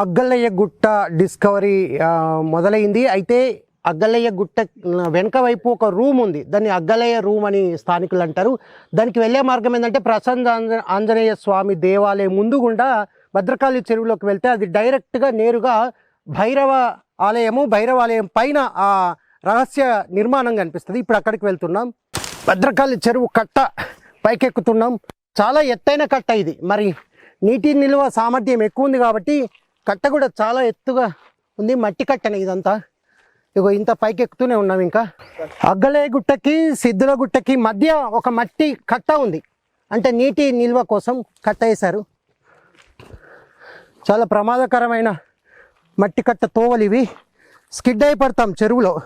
అగ్గలయ్య గుట్ట డిస్కవరీ మొదలైంది. అయితే అగ్గలయ్య గుట్ట వెనక వైపు ఒక రూమ్ ఉంది. దాన్ని అగ్గలయ్య రూమ్ అని స్థానికులు అంటారు. దానికి వెళ్ళే మార్గం ఏంటంటే ప్రసన్న ఆంజ- ఆంజనేయ స్వామి దేవాలయం ముందు గుండా భద్రకాళి చెరువులోకి వెళ్తే అది డైరెక్ట్గా నేరుగా భైరవ ఆలయము భైరవ ఆలయం పైన ఆ రహస్య నిర్మాణం కనిపిస్తుంది. ఇప్పుడు అక్కడికి వెళ్తున్నాం. భద్రకాళి చెరువు కట్ట పైకెక్కుతున్నాం. చాలా ఎత్తైన కట్ట ఇది. మరి నీటి నిల్వ సామర్థ్యం ఎక్కువ ఉంది కాబట్టి కట్ట కూడా చాలా ఎత్తుగా ఉంది మట్టి కట్టనే ఇదంతా. ఇగో ఇంత పైకి ఎక్కుతూనే ఉన్నాం ఇంకా. అగ్గలే గుట్టకి సిద్ధుల గుట్టకి మధ్య ఒక మట్టి కట్ట ఉంది. అంటే నీటి నిల్వ కోసం కట్ట వేశారు. చాలా ప్రమాదకరమైన మట్టి కట్ట తోవలు ఇవి స్కిడ్ అయిపడతాం చెరువులో.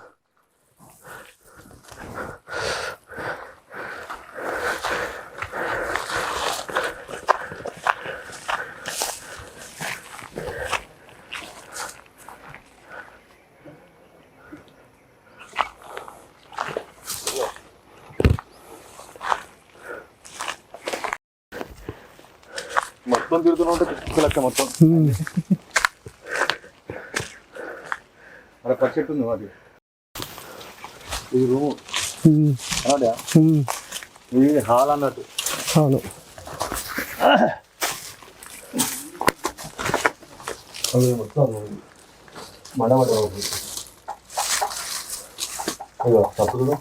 మొత్తం తిరుగుతూనే ఉంటే మొత్తం. పచ్చెట్టు ఉంది మాది. ఇది రూము. అన్నాడా ఇది హాల్ అన్నట్టు. అది మొత్తం తప్పులు.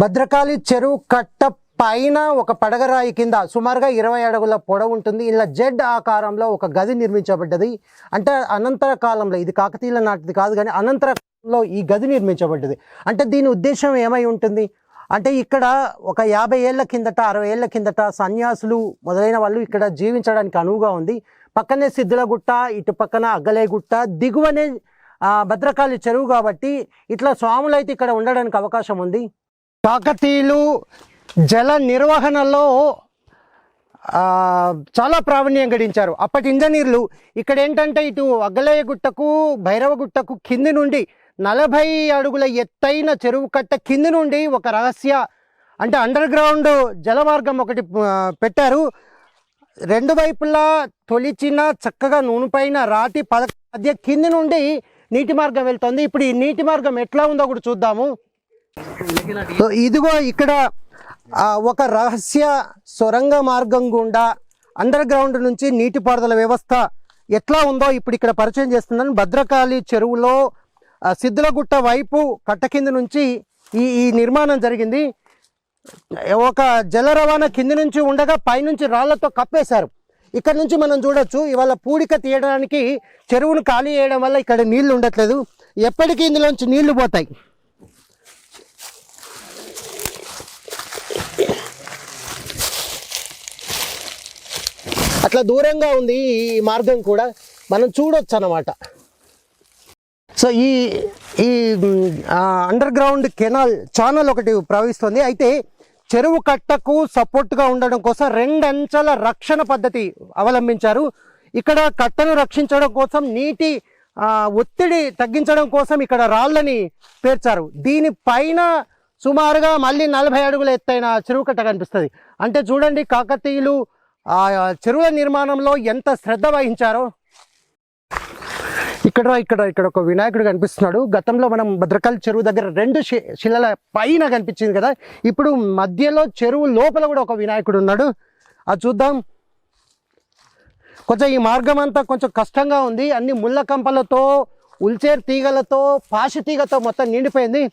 భద్రకాళి చెరువు కట్ట పైన ఒక పడగరాయి కింద సుమారుగా ఇరవై అడుగుల పొడవు ఉంటుంది. ఇలా జెడ్ ఆకారంలో ఒక గది నిర్మించబడ్డది. అంటే అనంతర కాలంలో ఇది కాకతీయుల నాటిది కాదు కానీ అనంతర కాలంలో ఈ గది నిర్మించబడ్డది. అంటే దీని ఉద్దేశం ఏమై ఉంటుంది? అంటే ఇక్కడ ఒక యాభై ఏళ్ళ కిందట అరవై ఏళ్ళ కిందట సన్యాసులు మొదలైన వాళ్ళు ఇక్కడ జీవించడానికి అనువుగా ఉంది. పక్కనే సిద్ధులగుట్ట ఇటు పక్కన అగ్గలేగుట్ట దిగువనే భద్రకాళి చెరువు కాబట్టి ఇట్లా స్వాములు అయితే ఇక్కడ ఉండడానికి అవకాశం ఉంది. కాకతీయులు జల నిర్వహణలో చాలా ప్రావీణ్యం గడించారు. అప్పటి ఇంజనీర్లు ఇక్కడ ఏంటంటే ఇటు అగ్గలయ్య గుట్టకు భైరవ గుట్టకు కింది నుండి నలభై అడుగుల ఎత్తైన చెరువు కట్ట కింది నుండి ఒక రహస్య అంటే అండర్ గ్రౌండ్ జలమార్గం ఒకటి పెట్టారు. రెండు వైపులా తొలిచిన చక్కగా నూనె పైన రాతి పద మధ్య కింది నుండి నీటి మార్గం వెళ్తుంది. ఇప్పుడు ఈ నీటి మార్గం ఎట్లా ఉందో కూడా చూద్దాము. సో ఇదిగో ఇక్కడ ఒక రహస్య సొరంగ మార్గం గుండా అండర్ గ్రౌండ్ నుంచి నీటిపారుదల వ్యవస్థ ఎట్లా ఉందో ఇప్పుడు ఇక్కడ పరిచయం చేస్తున్నాను భద్రకాళి చెరువులో సిద్ధులగుట్ట వైపు కట్ట కింద నుంచి ఈ ఈ నిర్మాణం జరిగింది. ఒక జల రవాణా కింది నుంచి ఉండగా పైనుంచి రాళ్ళతో కప్పేశారు. ఇక్కడ నుంచి మనం చూడొచ్చు ఇవాళ పూడిక తీయడానికి చెరువును ఖాళీ చేయడం వల్ల ఇక్కడ నీళ్ళు ఉండట్లేదు. ఎప్పటికీ ఇందులోంచి నీళ్ళు పోతాయి. అట్లా దూరంగా ఉంది ఈ మార్గం కూడా మనం చూడొచ్చు అన్నమాట సో ఈ ఈ అండర్ గ్రౌండ్ కెనాల్ ఛానల్ ఒకటి ప్రవహిస్తుంది. అయితే చెరువు కట్టకు సపోర్ట్గా ఉండడం కోసం రెండంచెల రక్షణ పద్ధతి అవలంబించారు. ఇక్కడ కట్టను రక్షించడం కోసం నీటి ఒత్తిడి తగ్గించడం కోసం ఇక్కడ రాళ్ళని పేర్చారు. దీనిపైన సుమారుగా మళ్ళీ నలభై అడుగుల ఎత్తైన చెరువు కట్ట కనిపిస్తుంది. అంటే చూడండి కాకతీయులు ఆ చెరువుల నిర్మాణంలో ఎంత శ్రద్ధ వహించారో. ఇక్కడ ఇక్కడ ఇక్కడ ఒక వినాయకుడు కనిపిస్తున్నాడు. గతంలో మనం భద్రకాళి చెరువు దగ్గర రెండు శి- శిలల పైన కనిపించింది కదా. ఇప్పుడు మధ్యలో చెరువు లోపల కూడా ఒక వినాయకుడు ఉన్నాడు. అది చూద్దాం. కొంచెం ఈ మార్గం అంతా కొంచెం కష్టంగా ఉంది. అన్ని ముళ్ళ కంపలతో ఉల్చేర్ తీగలతో పాశి తీగతో మొత్తం నిండిపోయింది.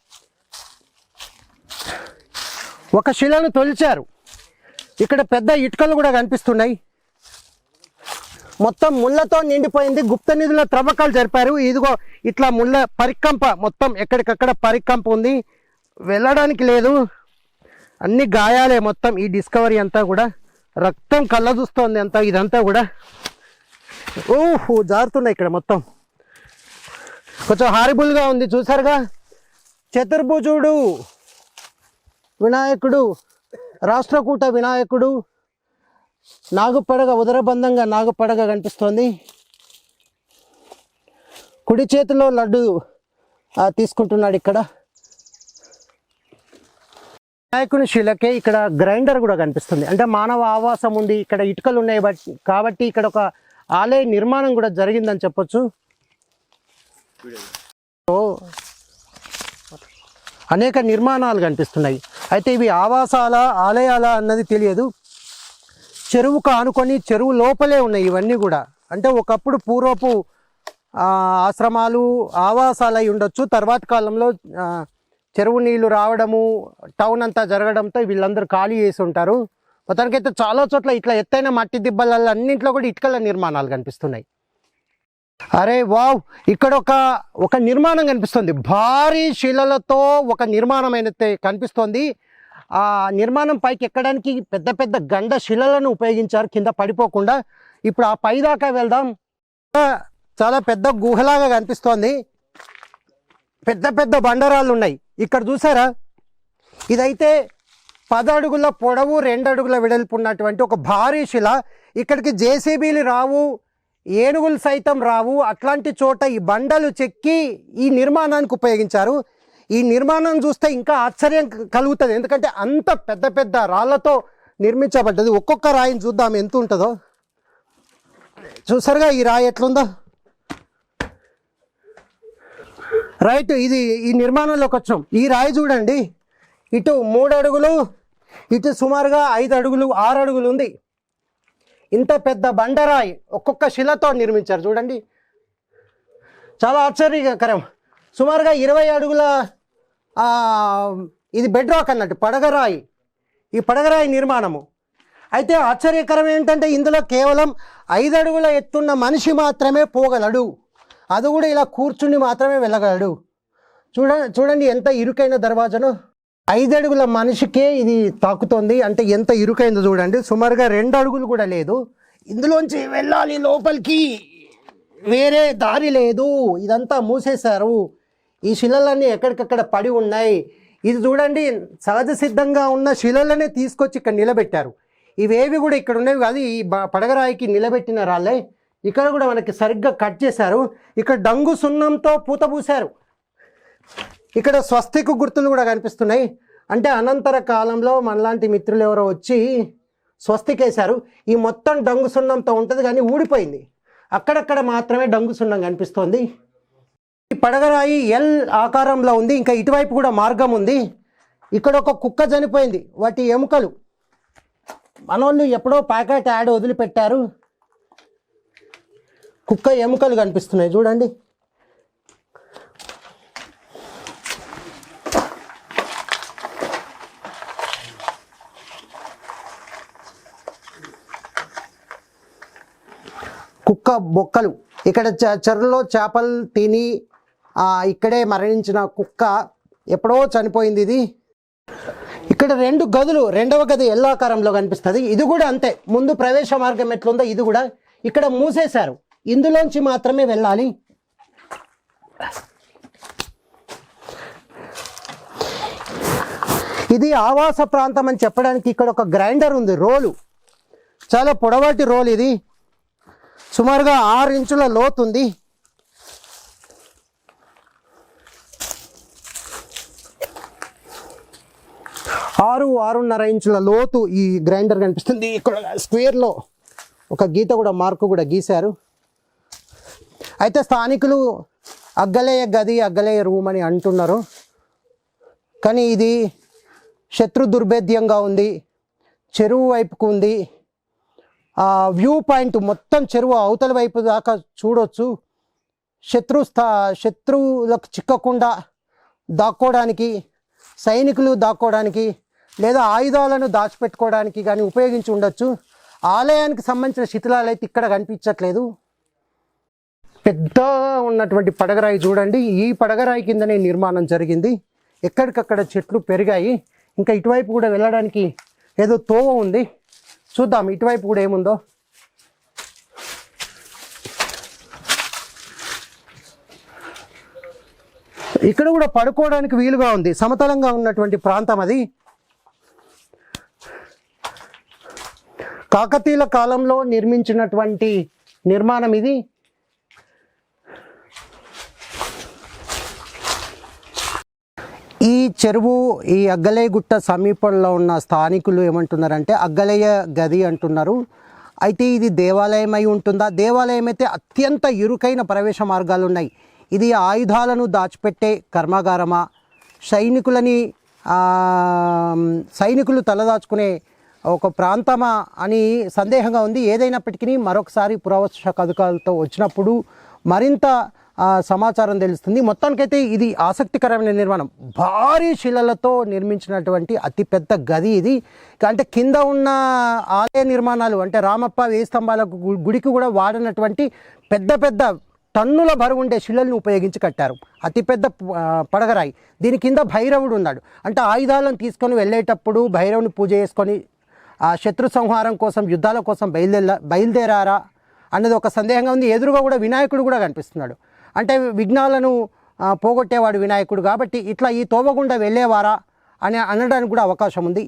ఒక శిలను తొలిచారు. ఇక్కడ పెద్ద ఇటుకలు కూడా కనిపిస్తున్నాయి. మొత్తం ముళ్ళతో నిండిపోయింది. గుప్త నిధుల త్రవ్వకాలు జరిపారు. ఇదిగో ఇట్లా ముళ్ళ పరికంప మొత్తం ఎక్కడికక్కడ పరికంప ఉంది. వెళ్ళడానికి లేదు. అన్ని గాయాలే మొత్తం ఈ డిస్కవరీ అంతా కూడా. రక్తం కళ్ళ చూస్తోంది అంతా ఇదంతా కూడా. ఓహో జారుతున్నాయి ఇక్కడ మొత్తం. కొంచెం హారిబుల్గా ఉంది. చూసారుగా చతుర్భుజుడు వినాయకుడు రాష్ట్రకూట వినాయకుడు నాగుపడగ ఉదరబంధంగా నాగుపడగ కనిపిస్తోంది. కుడి చేతిలో లడ్డు తీసుకుంటున్నాడు ఇక్కడ. వినాయకుని శిలకే ఇక్కడ గ్రైండర్ కూడా కనిపిస్తుంది. అంటే మానవ ఆవాసం ఉంది ఇక్కడ ఇటుకలు ఉన్నాయి కాబట్టి ఇక్కడ ఒక ఆలయ నిర్మాణం కూడా జరిగిందని చెప్పొచ్చు. సో అనేక నిర్మాణాలు కనిపిస్తున్నాయి. అయితే ఇవి ఆవాసాల ఆలయాల అన్నది తెలియదు. చెరువుకు ఆనుకొని చెరువు లోపలే ఉన్నాయి ఇవన్నీ కూడా. అంటే ఒకప్పుడు పూర్వపు ఆశ్రమాలు ఆవాసాలు అయి ఉండొచ్చు. తర్వాత కాలంలో చెరువు నీళ్ళు రావడము టౌన్ అంతా జరగడంతో వీళ్ళందరూ ఖాళీ చేసి ఉంటారు. మొత్తానికైతే చాలా చోట్ల ఇట్లా ఎత్తైన మట్టి దిబ్బలలో అన్నింట్లో కూడా ఇటుకల నిర్మాణాలు కనిపిస్తున్నాయి. అరే వావ్ ఇక్కడ ఒక ఒక నిర్మాణం కనిపిస్తుంది. భారీ శిలలతో ఒక నిర్మాణం అయితే కనిపిస్తోంది. ఆ నిర్మాణం పైకి ఎక్కడానికి పెద్ద పెద్ద గండ శిలలను ఉపయోగించారు. కింద పడిపోకుండా ఇప్పుడు ఆ పై దాకా వెళ్దాం. చాలా పెద్ద గుహలాగా కనిపిస్తోంది. పెద్ద పెద్ద బండరాళ్ళు ఉన్నాయి. ఇక్కడ చూసారా? ఇదైతే పదడుగుల అడుగుల పొడవు రెండు అడుగుల వెడల్పు ఉన్నటువంటి ఒక భారీ శిల. ఇక్కడికి జేసీబీలు రావు. ఏనుగులు సైతం రావు. అట్లాంటి చోట ఈ బండలు చెక్కి ఈ నిర్మాణానికి ఉపయోగించారు. ఈ నిర్మాణం చూస్తే ఇంకా ఆశ్చర్యం కలుగుతుంది. ఎందుకంటే అంత పెద్ద పెద్ద రాళ్ళతో నిర్మించబడ్డది. ఒక్కొక్క రాయిని చూద్దాం. ఎంత ఉంటుందో? చూసారుగా ఈ రాయి ఎట్లుందో? రైట్ ఇది ఈ నిర్మాణంలోకి వచ్చాం. ఈ రాయి చూడండి. ఇటు మూడు అడుగులు ఇటు సుమారుగా ఐదు అడుగులు ఆరు అడుగులు ఉంది. ఇంత పెద్ద బండరాయి ఒక్కొక్క శిలతో నిర్మించారు. చూడండి. చాలా ఆశ్చర్యకరం. సుమారుగా ఇరవై అడుగుల ఇది బెడ్ రాక్ అన్నట్టు పడగరాయి. ఈ పడగరాయి నిర్మాణము. అయితే ఆశ్చర్యకరం ఏంటంటే ఇందులో కేవలం ఐదు అడుగుల ఎత్తున్న మనిషి మాత్రమే పోగలడు. అది కూడా ఇలా కూర్చుని మాత్రమే వెళ్ళగలడు. చూడ చూడండి ఎంత ఇరుకైన దర్వాజను. ఐదు అడుగుల మనిషికే ఇది తాకుతోంది. అంటే ఎంత ఇరుకైందో చూడండి. సుమారుగా రెండు అడుగులు కూడా లేదు. ఇందులోంచి వెళ్ళాలి లోపలికి. వేరే దారి లేదు. ఇదంతా మూసేశారు. ఈ శిలలన్నీ ఎక్కడికక్కడ పడి ఉన్నాయి. ఇది చూడండి సహజ సిద్ధంగా ఉన్న శిలలనే తీసుకొచ్చి ఇక్కడ నిలబెట్టారు. ఇవేవి కూడా ఇక్కడ ఉన్నవి కాదు ఈ పడగరాయికి నిలబెట్టిన రాళ్ళే. ఇక్కడ కూడా మనకి సరిగ్గా కట్ చేశారు. ఇక్కడ డంగు సున్నంతో పూత పూశారు. ఇక్కడ స్వస్తికు గుర్తులు కూడా కనిపిస్తున్నాయి. అంటే అనంతర కాలంలో మనలాంటి మిత్రులు ఎవరో వచ్చి స్వస్తికేశారు. ఈ మొత్తం డంగు సున్నంతో ఉంటుంది కానీ ఊడిపోయింది. అక్కడక్కడ మాత్రమే డంగు సున్నం కనిపిస్తోంది. ఈ పడగరాయి ఎల్ ఆకారంలో ఉంది. ఇంకా ఇటువైపు కూడా మార్గం ఉంది. ఇక్కడ ఒక కుక్క చనిపోయింది. వాటి ఎముకలు. మనోళ్ళు ఎప్పుడో ప్యాకెట్ యాడ్ వదిలిపెట్టారు. కుక్క ఎముకలు కనిపిస్తున్నాయి. చూడండి. బొక్కలు. ఇక్కడ చ- చెరువులో చేపలు తిని ఇక్కడే మరణించిన కుక్క ఎప్పుడో చనిపోయింది ఇది. ఇక్కడ రెండు గదులు రెండవ గది ఎల్లాకారంలో కనిపిస్తుంది. ఇది కూడా అంతే. ముందు ప్రవేశ మార్గం ఎట్లుందో ఇది కూడా ఇక్కడ మూసేశారు. ఇందులోంచి మాత్రమే వెళ్ళాలి. ఇది ఆవాస ప్రాంతం అని చెప్పడానికి ఇక్కడ ఒక గ్రైండర్ ఉంది రోలు. చాలా పొడవాటి రోల్ ఇది. సుమారుగా ఆరు ఇంచుల లోతు ఉంది. ఆరు ఆరున్నర ఇంచుల లోతు ఈ గ్రైండర్ కనిపిస్తుంది. ఇక్కడ స్క్వేర్లో ఒక గీత కూడా మార్కు కూడా గీశారు. అయితే స్థానికులు అగ్గలేయ గది అగ్గలేయ రూమ్ అని అంటున్నారు. కానీ ఇది శత్రు దుర్భేద్యంగా ఉంది చెరువు వైపుకు ఉంది. ఆ వ్యూ పాయింట్ మొత్తం చెరువు అవతల వైపు దాకా చూడొచ్చు. శత్రు స్థా శత్రువులకు చిక్కకుండా దాక్కోవడానికి సైనికులు దాక్కోవడానికి లేదా ఆయుధాలను దాచిపెట్టుకోవడానికి కానీ ఉపయోగించి ఉండొచ్చు. ఆలయానికి సంబంధించిన శిథిలాలు అయితే ఇక్కడ కనిపించట్లేదు. పెద్ద ఉన్నటువంటి పడగరాయి చూడండి. ఈ పడగరాయి కిందనే నిర్మాణం జరిగింది. ఎక్కడికక్కడ చెట్లు పెరిగాయి. ఇంకా ఇటువైపు కూడా వెళ్ళడానికి ఏదో తోవ ఉంది. చూద్దాం ఇటువైపు కూడా ఏముందో. ఇక్కడ కూడా పడుకోవడానికి వీలుగా ఉంది. సమతలంగా ఉన్నటువంటి ప్రాంతం అది. కాకతీయుల కాలంలో నిర్మించినటువంటి నిర్మాణం ఇది. ఈ చెరువు ఈ అగ్గలయ్యగుట్ట సమీపంలో ఉన్న స్థానికులు ఏమంటున్నారంటే అగ్గలయ్య గది అంటున్నారు. అయితే ఇది దేవాలయం అయి ఉంటుందా? దేవాలయం అయితే అత్యంత ఇరుకైన ప్రవేశ మార్గాలు ఉన్నాయి ఇది ఆయుధాలను దాచిపెట్టే కర్మాగారమా? సైనికులని సైనికులు తలదాచుకునే ఒక ప్రాంతమా అని సందేహంగా ఉంది. ఏదైనప్పటికీ మరొకసారి పురావస్తు కథకాలతో వచ్చినప్పుడు మరింత సమాచారం తెలుస్తుంది. మొత్తానికైతే ఇది ఆసక్తికరమైన నిర్మాణం. భారీ శిలలతో నిర్మించినటువంటి అతిపెద్ద గది ఇది. అంటే కింద ఉన్న ఆలయ నిర్మాణాలు అంటే రామప్ప వేయి స్తంభాలకు గుడికి కూడా వాడినటువంటి పెద్ద పెద్ద టన్నుల బరువుండే శిలలను ఉపయోగించి కట్టారు. అతిపెద్ద పడగరాయి. దీని కింద భైరవుడు ఉన్నాడు. అంటే ఆయుధాలను తీసుకొని వెళ్ళేటప్పుడు భైరవుని పూజ చేసుకొని ఆ శత్రు సంహారం కోసం యుద్ధాల కోసం బయలుదేర బయలుదేరారా అన్నది ఒక సందేహంగా ఉంది. ఎదురుగా కూడా వినాయకుడు కూడా కనిపిస్తున్నాడు. అంటే విఘ్నాలను పోగొట్టేవాడు వినాయకుడు కాబట్టి ఇట్లా ఈ తోవగుండా వెళ్ళేవారా అని అనడానికి కూడా అవకాశం ఉంది.